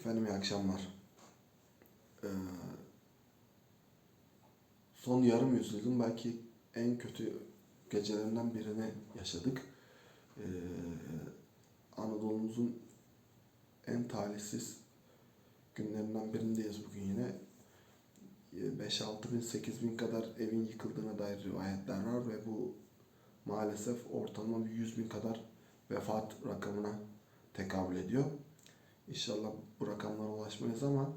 Efendim iyi akşamlar. Ee, son yarım yüzyılın belki en kötü gecelerinden birini yaşadık. Ee, Anadolu'muzun en talihsiz günlerinden birindeyiz bugün yine. 5-6 bin, 8 bin kadar evin yıkıldığına dair rivayetler var ve bu maalesef ortalama bir 100 bin kadar vefat rakamına tekabül ediyor. İnşallah bu rakamlara ulaşmayız ama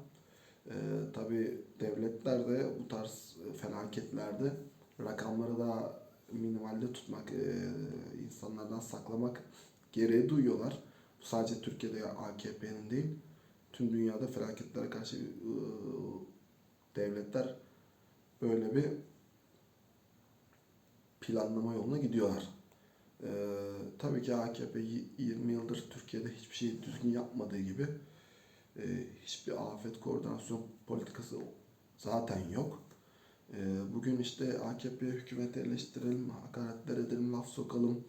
e, tabi devletler de bu tarz felaketlerde rakamları daha minimalde tutmak, e, insanlardan saklamak gereği duyuyorlar. Bu sadece Türkiye'de AKP'nin değil, tüm dünyada felaketlere karşı e, devletler böyle bir planlama yoluna gidiyorlar. Ee, tabii ki AKP y- 20 yıldır Türkiye'de hiçbir şey düzgün yapmadığı gibi e, hiçbir afet koordinasyon politikası zaten yok. Ee, bugün işte AKP hükümeti eleştirelim, hakaretler edelim, laf sokalım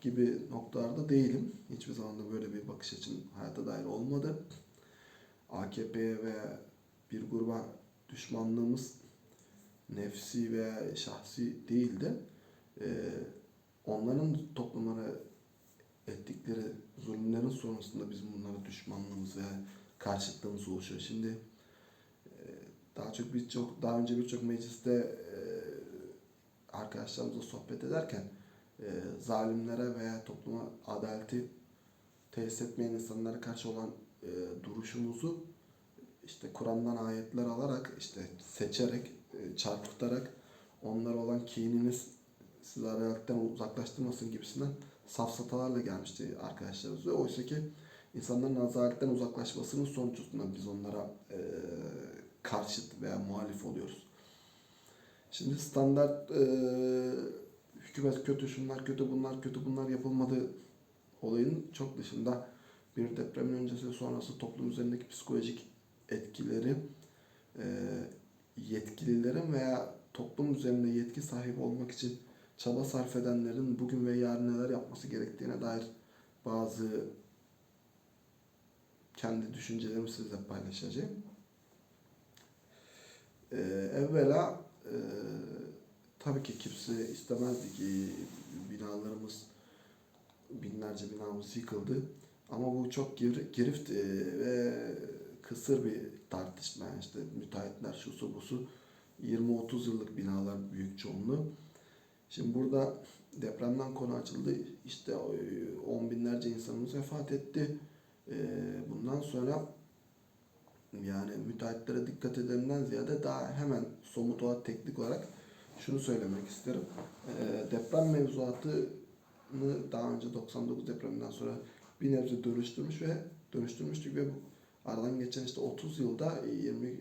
gibi noktalarda değilim. Hiçbir zaman da böyle bir bakış açım hayata dair olmadı. AKP'ye ve bir gruba düşmanlığımız nefsi veya şahsi değildi. Ee, onların toplumlara ettikleri zulümlerin sonrasında bizim bunlara düşmanlığımız ve karşıtlığımız oluşuyor. Şimdi e, daha çok birçok daha önce birçok mecliste e, arkadaşlarımızla sohbet ederken e, zalimlere veya topluma adaleti tesis etmeyen insanlara karşı olan duruşumuzu işte Kur'an'dan ayetler alarak işte seçerek çarpıtarak onlara olan kininiz sizi adaletten uzaklaştırmasın gibisinden safsatalarla gelmişti arkadaşlarımız. Ve oysa ki insanların adaletten uzaklaşmasının sonucunda biz onlara e, karşıt veya muhalif oluyoruz. Şimdi standart e, hükümet kötü, şunlar kötü, bunlar kötü, bunlar yapılmadı olayın çok dışında bir depremin öncesi ve sonrası toplum üzerindeki psikolojik etkileri e, yetkililerin veya toplum üzerinde yetki sahibi olmak için çaba sarf edenlerin bugün ve yarın neler yapması gerektiğine dair bazı kendi düşüncelerimi sizle paylaşacağım. Ee, evvela e, tabii ki kimse istemezdi ki binalarımız binlerce binamız yıkıldı. Ama bu çok gir, girift e, ve kısır bir tartışma. Yani işte müteahhitler şusu busu 20-30 yıllık binalar büyük çoğunluğu. Şimdi burada depremden konu açıldı. İşte e, on binlerce insanımız vefat etti. E, Bundan sonra yani müteahhitlere dikkat edilenden ziyade daha hemen somut olarak teknik olarak şunu söylemek isterim. E, Deprem mevzuatını daha önce 99 depreminden sonra bir nebze dönüştürmüş ve dönüştürmüştük ve bu aradan geçen işte 30 yılda 20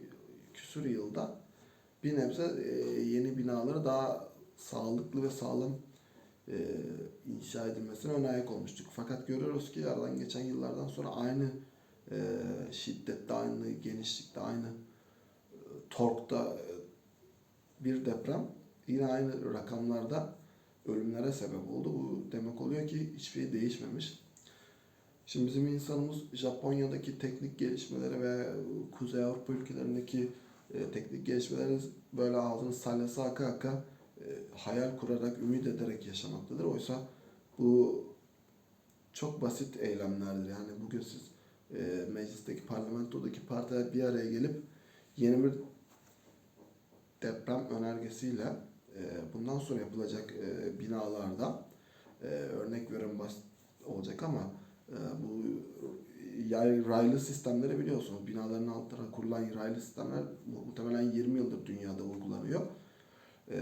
küsur yılda bir nebze yeni binaları daha sağlıklı ve sağlam e, inşa edilmesine ön ayak olmuştuk. Fakat görüyoruz ki aradan geçen yıllardan sonra aynı e, şiddette, aynı genişlikte, aynı e, torkta e, bir deprem yine aynı rakamlarda ölümlere sebep oldu. Bu demek oluyor ki hiçbir şey değişmemiş. Şimdi bizim insanımız Japonya'daki teknik gelişmeleri ve Kuzey Avrupa ülkelerindeki e, teknik gelişmeleri böyle ağzının salyası aka aka e, hayal kurarak, ümit ederek yaşamaktadır. Oysa bu çok basit eylemlerdir. Yani bugün siz e, meclisteki, parlamentodaki partiler bir araya gelip yeni bir deprem önergesiyle e, bundan sonra yapılacak e, binalarda e, örnek veriyorum basit olacak ama e, bu yay, raylı sistemleri biliyorsunuz. Binaların altına kurulan raylı sistemler mu- muhtemelen 20 yıldır dünyada uygulanıyor. E,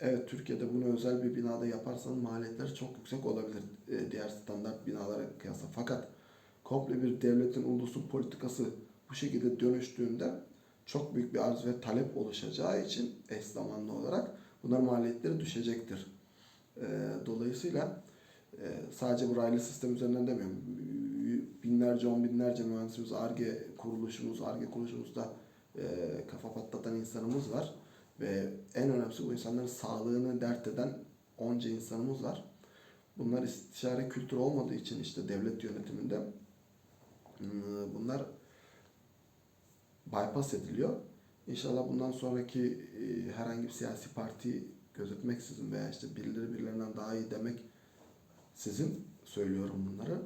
evet Türkiye'de bunu özel bir binada yaparsanız maliyetler çok yüksek olabilir e, diğer standart binalara kıyasla. Fakat komple bir devletin ulusun politikası bu şekilde dönüştüğünde çok büyük bir arz ve talep oluşacağı için eş zamanlı olarak bunların maliyetleri düşecektir. E, dolayısıyla e, sadece bu raylı sistem üzerinden demiyorum. Binlerce, on binlerce mühendisimiz, ARGE kuruluşumuz, ARGE kuruluşumuzda e, kafa patlatan insanımız var. Ve en önemlisi bu insanların sağlığını dert eden onca insanımız var. Bunlar istişare kültürü olmadığı için işte devlet yönetiminde hmm, bunlar bypass ediliyor. İnşallah bundan sonraki e, herhangi bir siyasi parti gözetmeksizin veya işte birileri birilerinden daha iyi demek sizin söylüyorum bunları.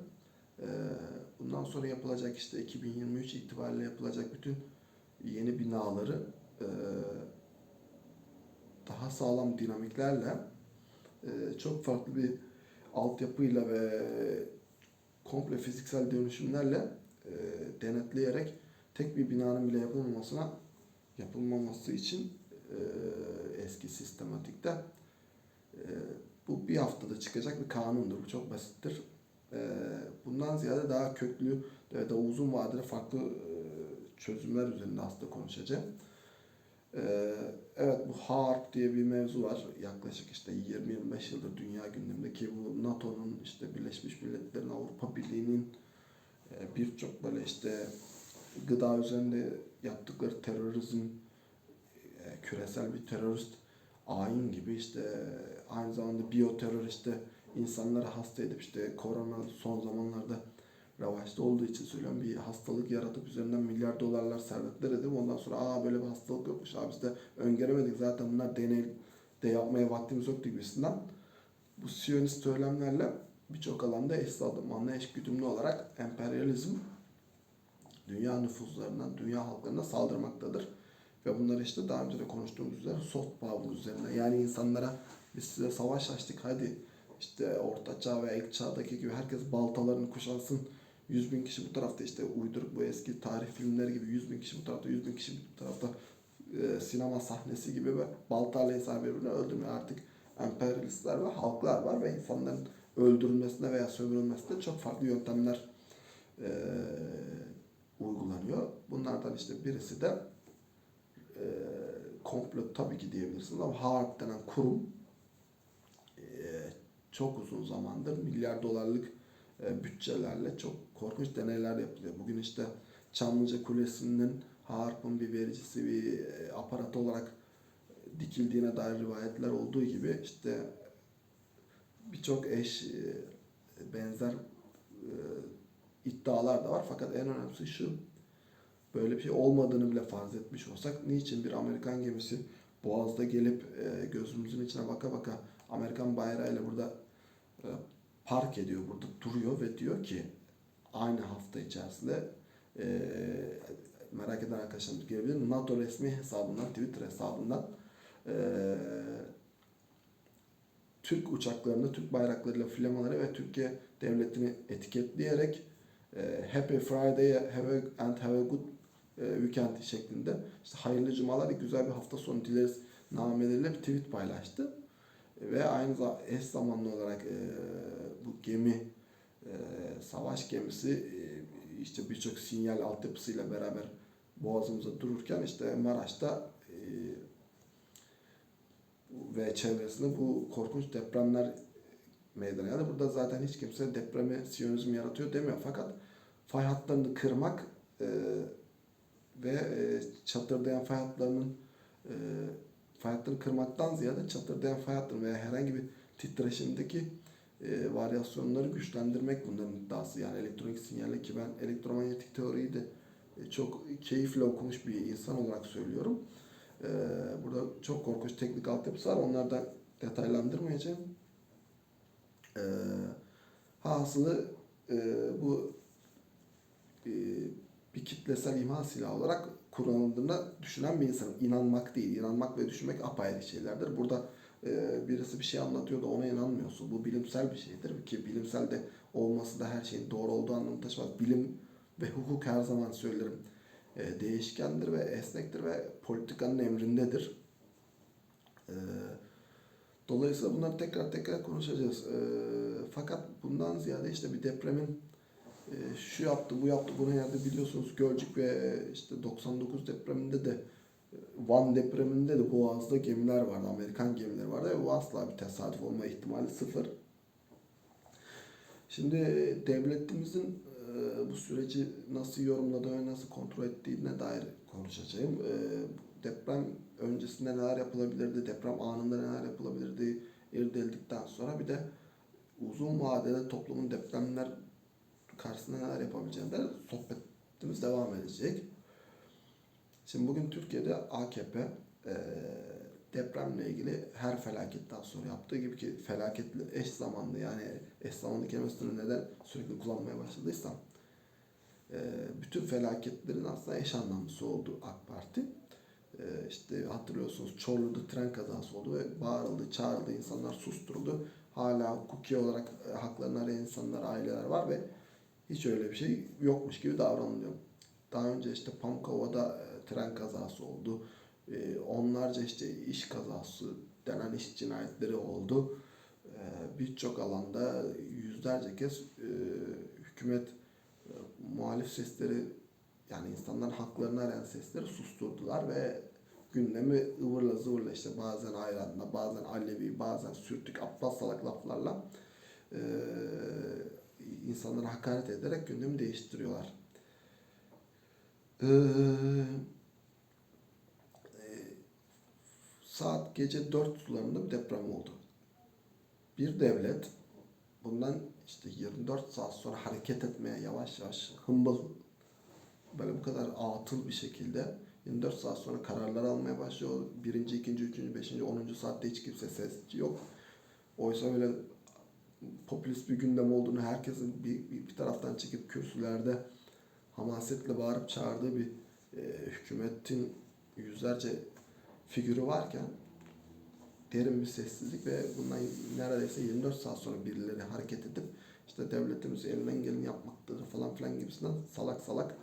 Bundan sonra yapılacak işte 2023 itibariyle yapılacak bütün yeni binaları daha sağlam dinamiklerle e, çok farklı bir altyapıyla ve komple fiziksel dönüşümlerle e, denetleyerek tek bir binanın bile yapılmamasına yapılmaması için e, eski sistematikte bu bir haftada çıkacak bir kanundur. Bu çok basittir. Bundan ziyade daha köklü ve daha uzun vadeli farklı çözümler üzerinde aslında konuşacağım. E, evet bu HARP diye bir mevzu var. Yaklaşık işte 20-25 yıldır dünya gündeminde ki bu NATO'nun işte Birleşmiş Milletler'in Avrupa Birliği'nin e, birçok böyle işte gıda üzerinde yaptıkları terörizm e, küresel bir terörist ayin gibi işte aynı zamanda biyoterör işte insanları hasta edip işte korona son zamanlarda revaçta olduğu için söylüyorum bir hastalık yaratıp üzerinden milyar dolarlar servetler edip ondan sonra aa böyle bir hastalık yokmuş abi biz de öngöremedik zaten bunlar deney de yapmaya vaktimiz yoktu gibisinden bu siyonist söylemlerle birçok alanda eş zamanlı eş güdümlü olarak emperyalizm dünya nüfuslarına, dünya halklarına saldırmaktadır. Ve bunlar işte daha önce de konuştuğumuz üzere soft power üzerine. Yani insanlara biz size savaş açtık hadi işte orta çağ ve ilk çağdaki gibi herkes baltalarını kuşansın. 100 bin kişi bu tarafta işte uyduruk bu eski tarih filmleri gibi 100 bin kişi bu tarafta 100 bin kişi bu tarafta e, sinema sahnesi gibi ve baltayla insan birbirini öldürmüyor. Artık emperyalistler ve halklar var ve insanların öldürülmesine veya sömürülmesine çok farklı yöntemler e, uygulanıyor. Bunlardan işte birisi de e, komplo tabii ki diyebilirsiniz ama HARP denen kurum e, çok uzun zamandır milyar dolarlık bütçelerle çok korkunç deneyler yapılıyor. Bugün işte Çamlıca Kulesi'nin HARP'ın bir vericisi, bir e, aparat olarak dikildiğine dair rivayetler olduğu gibi işte birçok eş e, benzer e, iddialar da var. Fakat en önemlisi şu. Böyle bir şey olmadığını bile farz etmiş olsak niçin bir Amerikan gemisi Boğaz'da gelip e, gözümüzün içine baka baka Amerikan bayrağıyla burada e, park ediyor, burada duruyor ve diyor ki aynı hafta içerisinde e, merak eden arkadaşlarımız görebilir. NATO resmi hesabından, Twitter hesabından e, Türk uçaklarını, Türk bayraklarıyla flamaları ve Türkiye devletini etiketleyerek e, Happy Friday have a, and have a good e, weekend şeklinde işte hayırlı cumalar, güzel bir hafta sonu dileriz nameleriyle bir tweet paylaştı. Ve aynı zamanda eş zamanlı olarak e, bu gemi e, savaş gemisi e, işte birçok sinyal altyapısıyla beraber boğazımıza dururken işte Maraş'ta e, ve çevresinde bu korkunç depremler meydana geldi. Burada zaten hiç kimse depremi siyonizm yaratıyor demiyor. Fakat fay hatlarını kırmak e, ve e, çatırdayan fay hatlarının e, fay hatlarını kırmaktan ziyade çatırdayan fay hatlarını veya herhangi bir titreşimdeki e, varyasyonları güçlendirmek bunların iddiası. Yani elektronik sinyalle ki ben elektromanyetik teoriyi de e, çok keyifle okumuş bir insan olarak söylüyorum. E, burada çok korkunç teknik altyapısı var. Onlardan detaylandırmayacağım. E, hasılı e, bu e, bir kitlesel imha silahı olarak kullanıldığını düşünen bir insanım. İnanmak değil. İnanmak ve düşünmek apayrı şeylerdir. Burada e, birisi bir şey anlatıyor da ona inanmıyorsun. Bu bilimsel bir şeydir ki bilimsel de olması da her şeyin doğru olduğu anlamı taşımaz. Bilim ve hukuk her zaman söylerim e, değişkendir ve esnektir ve politikanın emrindedir. E, dolayısıyla bunları tekrar tekrar konuşacağız. E, fakat bundan ziyade işte bir depremin şu yaptı, bu yaptı, bunu yerde biliyorsunuz Gölcük ve işte 99 depreminde de e, Van depreminde de Boğaz'da gemiler vardı, Amerikan gemileri vardı ve bu asla bir tesadüf olma ihtimali sıfır. Şimdi devletimizin e, bu süreci nasıl yorumladığı nasıl kontrol ettiğine dair konuşacağım. E, deprem öncesinde neler yapılabilirdi, deprem anında neler yapılabilirdi irdeledikten sonra bir de uzun vadede toplumun depremler karşısında neler yapabileceğinden sohbetimiz devam edecek. Şimdi bugün Türkiye'de AKP e, depremle ilgili her felaketten sonra yaptığı gibi ki felaketle eş zamanlı yani eş zamanlı kelimesini neden sürekli kullanmaya başladıysam e, bütün felaketlerin aslında eş anlamlısı oldu AK Parti. E, işte hatırlıyorsunuz Çorlu'da tren kazası oldu ve bağırıldı, çağrıldı, insanlar susturuldu. Hala hukuki olarak haklarını arayan insanlar, aileler var ve hiç öyle bir şey yokmuş gibi davranılıyor. Daha önce işte Pamukova'da e, tren kazası oldu. E, onlarca işte iş kazası denen iş cinayetleri oldu. E, Birçok alanda yüzlerce kez hükümet muhalif sesleri yani insanların haklarını arayan sesleri susturdular ve gündemi ıvırla zıvırla işte bazen ayranla, bazen Alevi, bazen sürtük, aptal salak laflarla insanlara hakaret ederek gündemi değiştiriyorlar. Ee, e, saat gece 4 sularında bir deprem oldu. Bir devlet bundan işte 24 saat sonra hareket etmeye yavaş yavaş hımbıl böyle bu kadar atıl bir şekilde 24 saat sonra kararlar almaya başlıyor. Birinci, ikinci, üçüncü, beşinci, onuncu saatte hiç kimse ses yok. Oysa öyle popülist bir gündem olduğunu herkesin bir, bir, bir taraftan çekip kürsülerde hamasetle bağırıp çağırdığı bir e, hükümetin yüzlerce figürü varken derin bir sessizlik ve bundan neredeyse 24 saat sonra birileri hareket edip işte devletimiz elinden geleni yapmaktadır falan filan gibisinden salak salak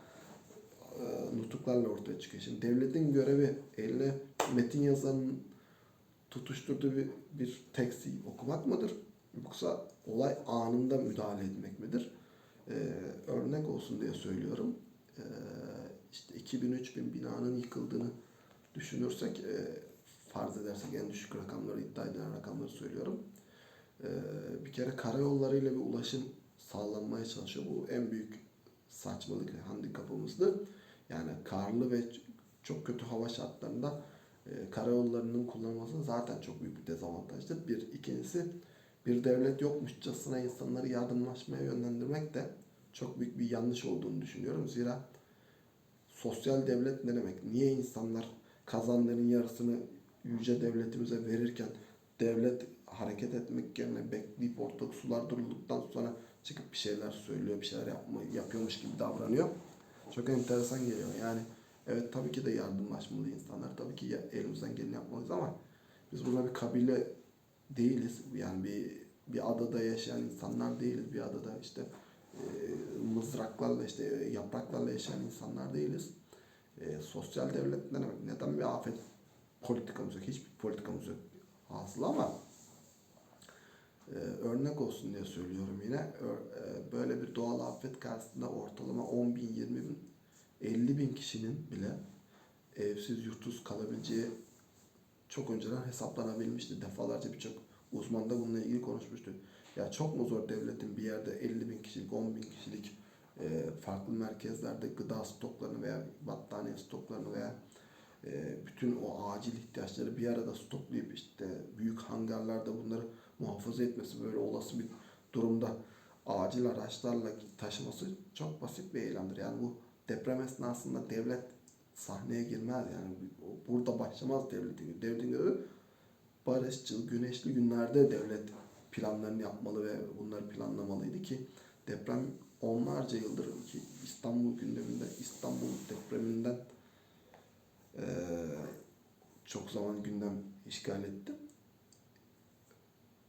e, nutuklarla ortaya çıkıyor. Şimdi devletin görevi eline metin yazanın tutuşturduğu bir, bir teksti okumak mıdır? Yoksa olay anında müdahale etmek midir? Ee, örnek olsun diye söylüyorum. Ee, işte 2000-3000 binanın yıkıldığını düşünürsek, e, farz edersek en düşük rakamları, iddia edilen rakamları söylüyorum. Ee, bir kere karayollarıyla bir ulaşım sağlanmaya çalışıyor. Bu en büyük saçmalık, handikapımızdı. Yani karlı ve çok kötü hava şartlarında e, karayollarının kullanılması zaten çok büyük bir dezavantajdır. Bir, ikincisi bir devlet yokmuşçasına insanları yardımlaşmaya yönlendirmek de çok büyük bir yanlış olduğunu düşünüyorum. Zira sosyal devlet ne demek? Niye insanlar kazanların yarısını yüce devletimize verirken devlet hareket etmek yerine bekleyip ortak sular durulduktan sonra çıkıp bir şeyler söylüyor, bir şeyler yapma, yapıyormuş gibi davranıyor. Çok enteresan geliyor. Yani evet tabii ki de yardımlaşmalı insanlar. Tabii ki elimizden geleni yapmalıyız ama biz burada bir kabile değiliz. Yani bir bir adada yaşayan insanlar değiliz. Bir adada işte e, mızraklarla işte yapraklarla yaşayan insanlar değiliz. E, sosyal devlet ne demek? Neden bir afet politikamız yok? Hiçbir politikamız yok hasılı ama e, örnek olsun diye söylüyorum yine. E, böyle bir doğal afet karşısında ortalama 10 bin, 20 bin, 50 bin kişinin bile evsiz, yurtsuz kalabileceği çok önceden hesaplanabilmişti. Defalarca birçok uzman da bununla ilgili konuşmuştu. Ya çok mu zor devletin bir yerde 50 bin kişilik, 10 bin kişilik e, farklı merkezlerde gıda stoklarını veya battaniye stoklarını veya e, bütün o acil ihtiyaçları bir arada stoklayıp işte büyük hangarlarda bunları muhafaza etmesi böyle olası bir durumda acil araçlarla taşıması çok basit bir eylemdir. Yani bu deprem esnasında devlet sahneye girmez yani burada başlamaz devletin. Devletin görevi barışçıl, güneşli günlerde devlet planlarını yapmalı ve bunları planlamalıydı ki deprem onlarca yıldır ki İstanbul gündeminde İstanbul depreminden eee, çok zaman gündem işgal etti.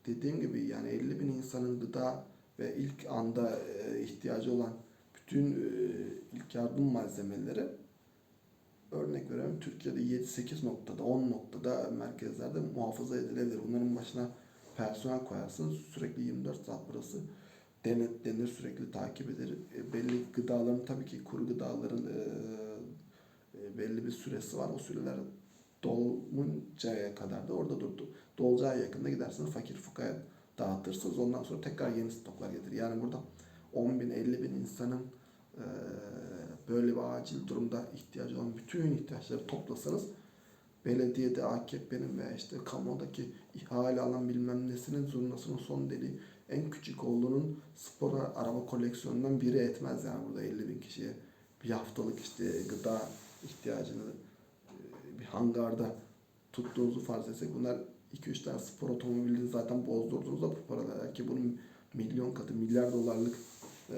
Dediğim gibi yani 50 bin insanın gıda ve ilk anda eee, ihtiyacı olan bütün eee, ilk yardım malzemeleri örnek veriyorum Türkiye'de 7-8 noktada 10 noktada merkezlerde muhafaza edilebilir. Bunların başına personel koyarsınız sürekli 24 saat burası denetlenir sürekli takip edilir. E, belli gıdaların tabii ki kuru gıdaların e, e, belli bir süresi var. O süreler doluncaya kadar da orada durdu. Dolacağı yakında gidersiniz fakir fukaya dağıtırsınız. Ondan sonra tekrar yeni stoklar getirir. Yani burada 10 bin 50 bin insanın e, böyle bir acil durumda ihtiyacı olan bütün ihtiyaçları toplasanız belediyede AKP'nin veya işte kamudaki ihale alan bilmem nesinin zurnasının son deliği en küçük oğlunun spor araba koleksiyonundan biri etmez yani burada 50 bin kişiye bir haftalık işte gıda ihtiyacını e, bir hangarda tuttuğunuzu farz etsek bunlar 2-3 tane spor otomobilini zaten bozdurduğunuzda bu paralar ki bunun milyon katı milyar dolarlık e,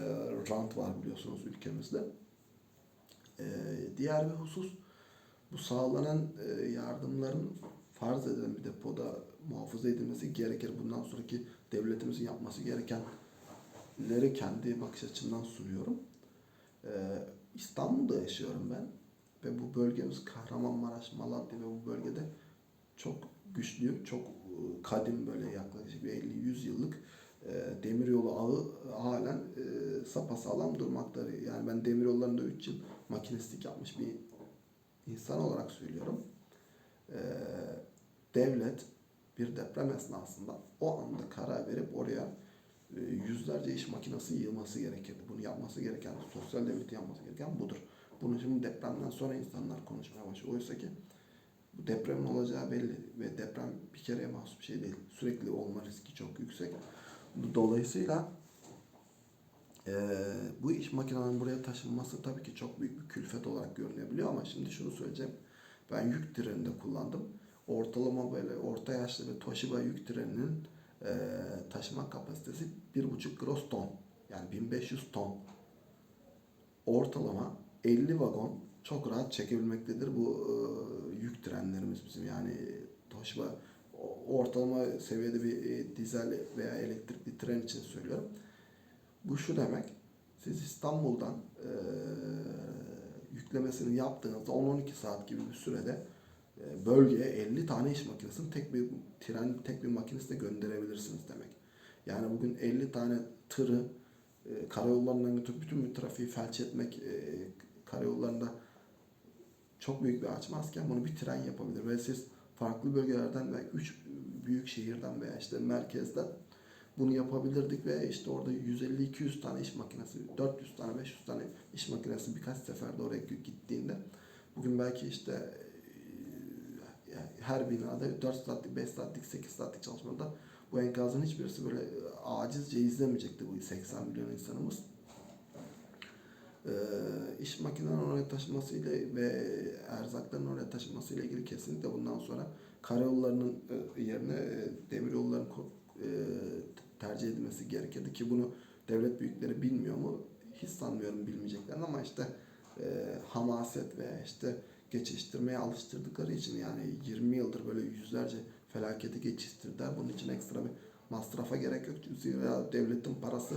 rant var biliyorsunuz ülkemizde. E, diğer bir husus bu sağlanan e, yardımların farz edilen bir depoda muhafaza edilmesi gerekir. Bundan sonraki devletimizin yapması gerekenleri kendi bakış açımdan sunuyorum. E, İstanbul'da yaşıyorum ben ve bu bölgemiz Kahramanmaraş, Malatya ve bu bölgede çok güçlü, çok e, kadim böyle yaklaşık bir 50-100 yıllık e, demiryolu ağı halen e, sapasağlam durmaktadır. Yani ben demiryollarında 3 yıl makinistlik yapmış bir insan olarak söylüyorum. E, devlet bir deprem esnasında o anda karar verip oraya e, yüzlerce iş makinesi yığması gerekirdi. Bunu yapması gereken, sosyal devletin yapması gereken budur. Bunu şimdi depremden sonra insanlar konuşmaya başlıyor. Oysa ki bu depremin olacağı belli ve deprem bir kereye mahsus bir şey değil. Sürekli olma riski çok yüksek. Dolayısıyla eee, bu iş makinelerinin buraya taşınması tabii ki çok büyük bir külfet olarak görünebiliyor ama şimdi şunu söyleyeceğim. Ben yük treninde kullandım. Ortalama böyle orta yaşlı bir Toshiba yük treninin eee, taşıma kapasitesi 1,5 gross ton. Yani 1500 ton. Ortalama 50 vagon çok rahat çekebilmektedir bu eee, yük trenlerimiz bizim. Yani Toshiba ortalama seviyede bir e, dizel veya elektrikli tren için söylüyorum. Bu şu demek. Siz İstanbul'dan eee, yüklemesini yaptığınızda 10-12 saat gibi bir sürede e, bölgeye 50 tane iş makinesini tek bir tren, tek bir makinesle gönderebilirsiniz demek. Yani bugün 50 tane tırı e, karayollarından götürüp bütün bir trafiği felç etmek e, karayollarında çok büyük bir açmazken bunu bir tren yapabilir ve siz farklı bölgelerden ve üç büyük şehirden veya işte merkezden bunu yapabilirdik ve işte orada 150-200 tane iş makinesi, 400 tane, 500 tane iş makinesi birkaç seferde oraya gittiğinde bugün belki işte e, her binada 4 saatlik, 5 saatlik, 8 saatlik çalışmada bu enkazın hiçbirisi böyle acizce izlemeyecekti bu 80 milyon insanımız. Ee, iş makinelerinin oraya taşımasıyla ve erzakların oraya taşımasıyla ilgili kesinlikle bundan sonra karayollarının e, e, edilmesi gerekirdi ki bunu devlet büyükleri bilmiyor mu? Hiç sanmıyorum bilmeyeceklerini ama işte e, hamaset ve işte geçiştirmeye alıştırdıkları için yani 20 yıldır böyle yüzlerce felaketi geçiştirdiler. Bunun için ekstra bir masrafa gerek yok. Zira devletin parası,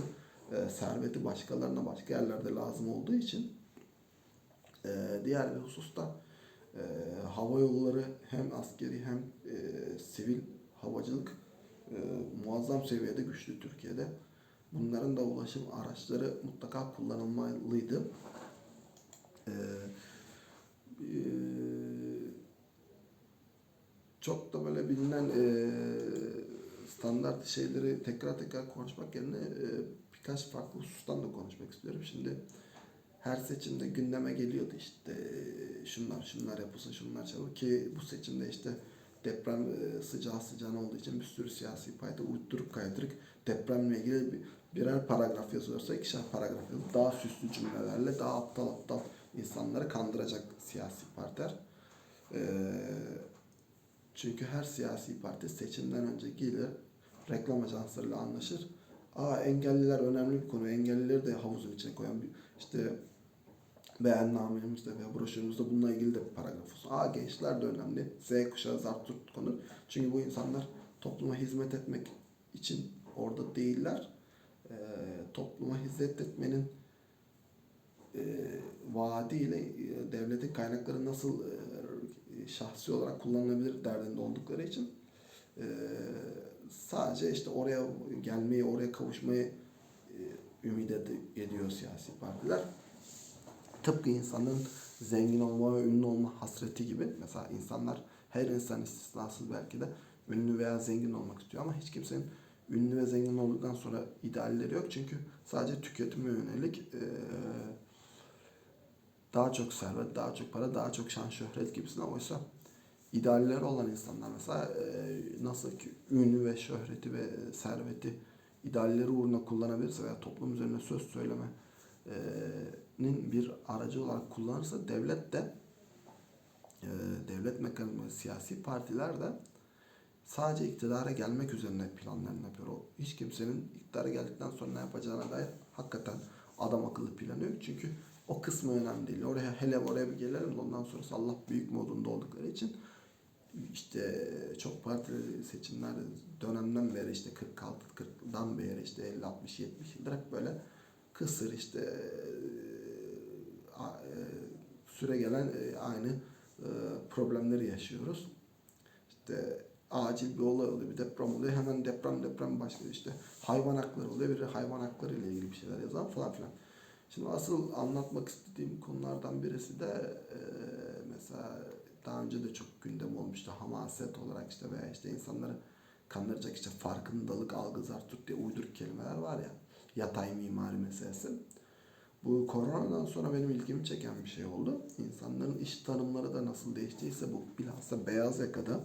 e, serveti başkalarına başka yerlerde lazım olduğu için e, diğer bir hususta e, hava yolları hem askeri hem e, sivil havacılık e, muazzam seviyede güçlü Türkiye'de. Bunların da ulaşım araçları mutlaka kullanılmalıydı. E, e, çok da böyle bilinen e, standart şeyleri tekrar tekrar konuşmak yerine e, birkaç farklı husustan da konuşmak istiyorum. Şimdi her seçimde gündeme geliyordu işte şunlar şunlar yapılsın şunlar çalın ki bu seçimde işte deprem e, sıcağı sıcağına olduğu için bir sürü siyasi parti uydurup kaydırıp depremle ilgili bir, birer paragraf yazıyorsa ikişer paragraf yazıp daha süslü cümlelerle daha aptal aptal insanları kandıracak siyasi partiler. Ee, çünkü her siyasi parti seçimden önce gelir, reklam ajanslarıyla anlaşır. Aa engelliler önemli bir konu. Engellileri de havuzun içine koyan bir işte beyannamemizde veya broşürümüzde bununla ilgili de bir paragraf olsun. Aa gençler de önemli. Z kuşağı zart tut konur. Çünkü bu insanlar topluma hizmet etmek için orada değiller. Ee, topluma hizmet etmenin e, vaadiyle e, devletin kaynakları nasıl e, şahsi olarak kullanılabilir derdinde oldukları için e, sadece işte oraya gelmeyi, oraya kavuşmayı e, ümit ed- ediyor siyasi partiler. Tıpkı insanın zengin olma ve ünlü olma hasreti gibi. Mesela insanlar, her insan istisnasız belki de ünlü veya zengin olmak istiyor ama hiç kimsenin ünlü ve zengin olduktan sonra idealleri yok. Çünkü sadece tüketime yönelik daha çok servet, daha çok para, daha çok şan şöhret gibisinden oysa idealleri olan insanlar mesela nasıl ki ünlü ve şöhreti ve serveti idealleri uğruna kullanabilirse veya toplum üzerine söz söylemenin bir aracı olarak kullanırsa devlet de e, devlet mekanizması, siyasi partiler de sadece iktidara gelmek üzerine planlarını yapıyor. O hiç kimsenin iktidara geldikten sonra ne yapacağına dair hakikaten adam akıllı planı yok. Çünkü o kısmı önemli değil. Oraya hele oraya bir gelelim ondan sonrası Allah büyük modunda oldukları için işte çok partili seçimler dönemden beri işte 46 40'dan beri işte 50 60 70 yıldır böyle kısır işte süre gelen e, aynı e, problemleri yaşıyoruz. İşte acil bir olay oluyor, bir deprem oluyor. Hemen deprem deprem başlıyor işte. Hayvan hakları oluyor, bir hayvan hakları ile ilgili bir şeyler yazan falan filan. Şimdi asıl anlatmak istediğim konulardan birisi de e, mesela daha önce de çok gündem olmuştu. Hamaset olarak işte veya işte insanları kandıracak işte farkındalık, algı, zartut diye uyduruk kelimeler var ya. Yatay mimari meselesi. Bu koronadan sonra benim ilgimi çeken bir şey oldu. İnsanların iş tanımları da nasıl değiştiyse bu bilhassa beyaz yakada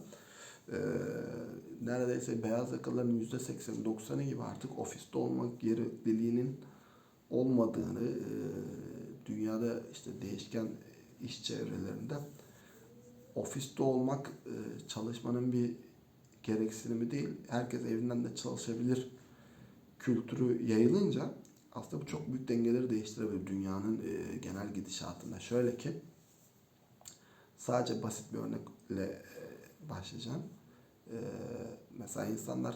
e, neredeyse beyaz yakaların yüzde seksen doksanı gibi artık ofiste olmak gerekliliğinin olmadığını e, dünyada işte değişken iş çevrelerinde ofiste olmak e, çalışmanın bir gereksinimi değil. Herkes evinden de çalışabilir kültürü yayılınca aslında bu çok büyük dengeleri değiştirebilir dünyanın e, genel gidişatında. Şöyle ki sadece basit bir örnekle e, başlayacağım. E, mesela insanlar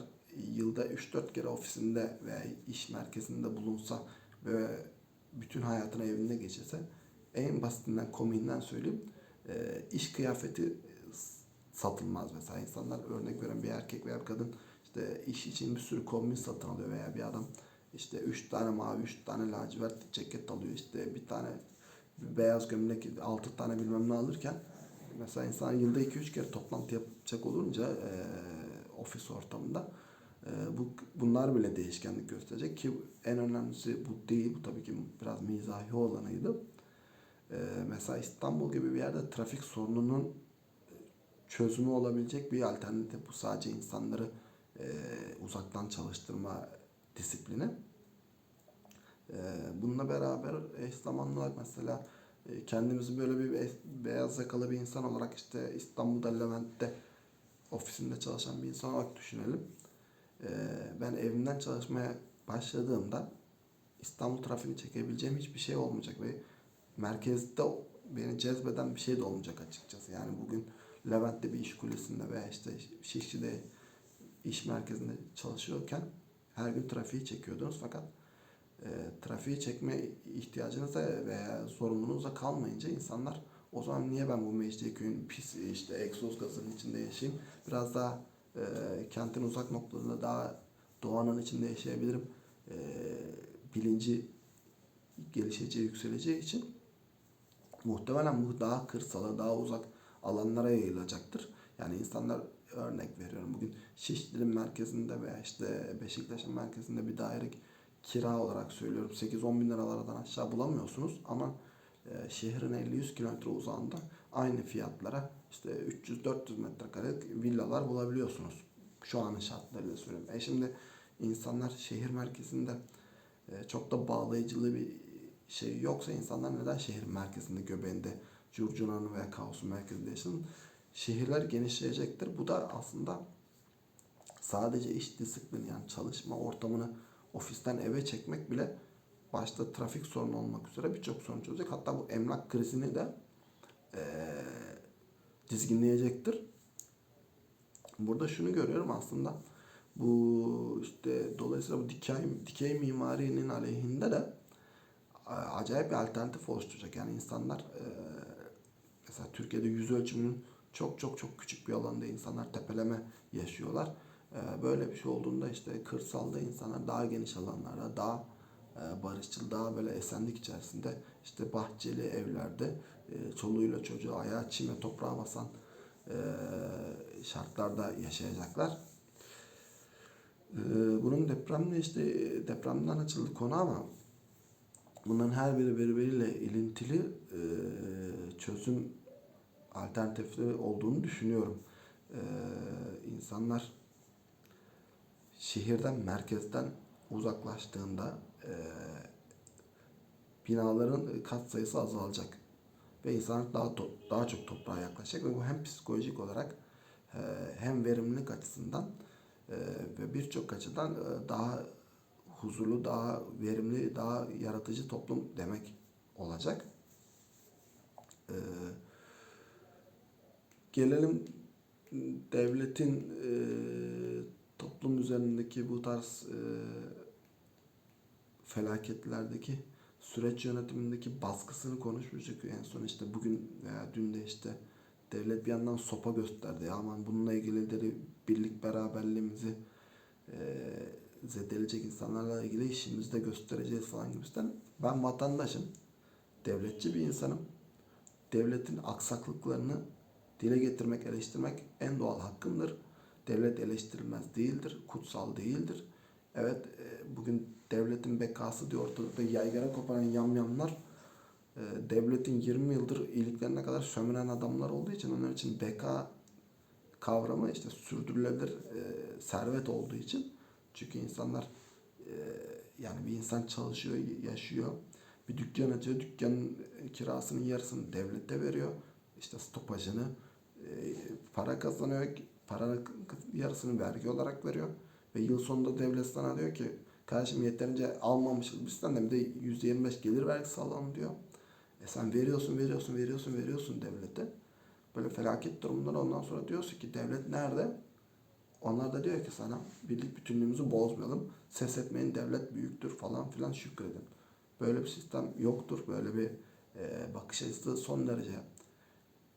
yılda 3-4 kere ofisinde veya iş merkezinde bulunsa ve bütün hayatını evinde geçirse en basitinden komiğinden söyleyeyim e, iş kıyafeti satılmaz mesela insanlar örnek veren bir erkek veya bir kadın işte iş için bir sürü kombin satın alıyor veya bir adam işte üç tane mavi, üç tane lacivert ceket alıyor. İşte bir tane beyaz gömlek, altı tane bilmem ne alırken mesela insan yılda iki üç kere toplantı yapacak olunca e, ofis ortamında e, bu bunlar bile değişkenlik gösterecek ki en önemlisi bu değil. Bu tabii ki biraz mizahi olanıydı. E, mesela İstanbul gibi bir yerde trafik sorununun çözümü olabilecek bir alternatif bu. Sadece insanları e, uzaktan çalıştırma disiplini. E, bununla beraber eş zamanlı olarak mesela e, kendimizi böyle bir be- beyaz yakalı bir insan olarak işte İstanbul'da Levent'te ofisinde çalışan bir insan olarak düşünelim. E, ben evimden çalışmaya başladığımda İstanbul trafiğini çekebileceğim hiçbir şey olmayacak ve merkezde beni cezbeden bir şey de olmayacak açıkçası. Yani bugün Levent'te bir iş kulesinde veya işte Şişli'de iş merkezinde çalışıyorken her gün trafiği çekiyordunuz fakat e, trafiği çekme ihtiyacınıza veya sorumluluğunuza kalmayınca insanlar o zaman niye ben bu Mecidiyeköy'ün pis işte egzoz gazının içinde yaşayayım? Biraz daha e, kentin uzak noktalarında daha doğanın içinde yaşayabilirim. E, bilinci gelişeceği, yükseleceği için muhtemelen bu daha kırsala, daha uzak alanlara yayılacaktır. Yani insanlar örnek veriyorum bugün Şişli'nin merkezinde veya işte Beşiktaş'ın merkezinde bir daire kira olarak söylüyorum 8-10 bin liralardan aşağı bulamıyorsunuz ama e, şehrin 50-100 kilometre uzağında aynı fiyatlara işte 300-400 metrekarelik villalar bulabiliyorsunuz. Şu anın şartlarıyla söylüyorum. E şimdi insanlar şehir merkezinde e, çok da bağlayıcılı bir şey yoksa insanlar neden şehir merkezinde göbeğinde curcunanın veya kaosun merkezinde yaşasın? Şehirler genişleyecektir. Bu da aslında sadece iş disiplini yani çalışma ortamını ofisten eve çekmek bile başta trafik sorunu olmak üzere birçok sorun çözecek. Hatta bu emlak krizini de eee dizginleyecektir. Burada şunu görüyorum aslında bu işte dolayısıyla bu dikey, dikey mimarinin aleyhinde de a- acayip bir alternatif oluşturacak. Yani insanlar eee, mesela Türkiye'de yüz ölçümünün çok çok çok küçük bir alanda insanlar tepeleme yaşıyorlar. Eee, Böyle bir şey olduğunda işte kırsalda insanlar daha geniş alanlarda daha eee, barışçıl, daha böyle esenlik içerisinde işte bahçeli evlerde eee, çoluğuyla çocuğu ayağı çime toprağa basan eee, şartlarda yaşayacaklar. Eee, Bunun depremle işte depremden açıldı konu ama bunların her biri birbiriyle ilintili çözüm alternatifleri olduğunu düşünüyorum. Eee insanlar şehirden, merkezden uzaklaştığında eee, binaların kat sayısı azalacak. ve insanlar daha to- daha çok toprağa yaklaşacak ve bu hem psikolojik olarak e, hem verimlilik açısından e, ve birçok açıdan e, daha huzurlu, daha verimli, daha yaratıcı toplum demek olacak. E, gelelim devletin e, toplum üzerindeki bu tarz e, felaketlerdeki süreç yönetimindeki baskısını konuşmuştuk. En son işte bugün veya dün de işte devlet bir yandan sopa gösterdi. Aman bununla ilgili birlik beraberliğimizi e, zedeleyecek insanlarla ilgili işimizi de göstereceğiz falan gibisinden. Ben vatandaşım. Devletçi bir insanım. Devletin aksaklıklarını dile getirmek, eleştirmek en doğal hakkımdır. Devlet eleştirilmez değildir, kutsal değildir. Evet, e, bugün devletin bekası diye ortada yaygara koparan yamyamlar e, devletin 20 yıldır iyiliklerine kadar sömüren adamlar olduğu için onun için beka kavramı işte sürdürülebilir e, servet olduğu için çünkü insanlar yani bir insan çalışıyor, yaşıyor. Bir dükkan açıyor, dükkanın kirasının yarısını devlete veriyor. İşte stopajını e, para kazanıyor, paranın yarısını vergi olarak veriyor. Ve yıl sonunda devlet sana diyor ki kardeşim yeterince almamışız bizden de bir de %25 gelir vergisi alalım diyor. E sen veriyorsun, veriyorsun, veriyorsun, veriyorsun devlete. Böyle felaket durumlar ondan sonra diyorsun ki devlet nerede? Onlar da diyor ki sana birlik bütünlüğümüzü bozmayalım. Ses etmeyin devlet büyüktür falan filan şükredin. Böyle bir sistem yoktur. Böyle bir e, bakış açısı son derece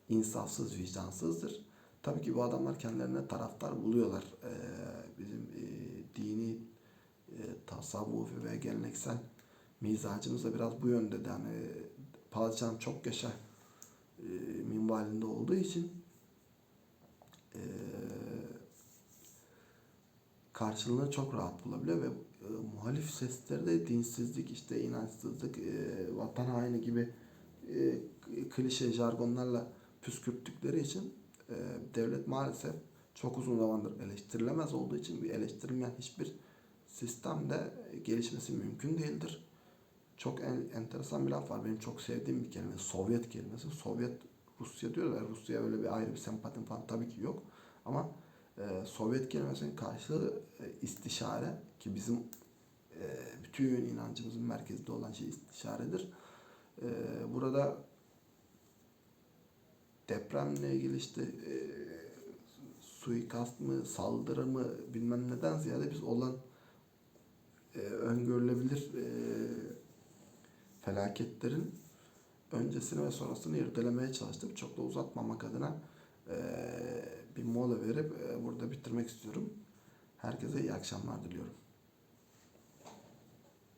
insafsız, vicdansızdır. Tabii ki bu adamlar kendilerine taraftar buluyorlar. E, bizim e, dini, e, tasavvufi ve geleneksel mizacımız da biraz bu yönde de hani padişahım çok yaşa e, minvalinde olduğu için e, karşılığını çok rahat bulabiliyor ve e, muhalif sesleri de dinsizlik, işte inançsızlık, e, vatan haini gibi e, klişe jargonlarla püskürttükleri için e, devlet maalesef çok uzun zamandır eleştirilemez olduğu için bir eleştirilmeyen hiçbir sistemde gelişmesi mümkün değildir. Çok en, enteresan bir laf var. Benim çok sevdiğim bir kelime. Sovyet kelimesi. Sovyet Rusya diyorlar. Rusya öyle bir ayrı bir sempatim falan tabii ki yok. Ama e, Sovyet kelimesinin karşılığı e, istişare ki bizim e, bütün inancımızın merkezinde olan şey istişaredir. E, burada depremle ilgili işte e, suikast mı, saldırı mı bilmem neden ziyade biz olan e, öngörülebilir e, felaketlerin öncesini ve sonrasını irdelemeye çalıştım. Çok da uzatmamak adına e, bir mola verip e, burada bitirmek istiyorum. Herkese iyi akşamlar diliyorum.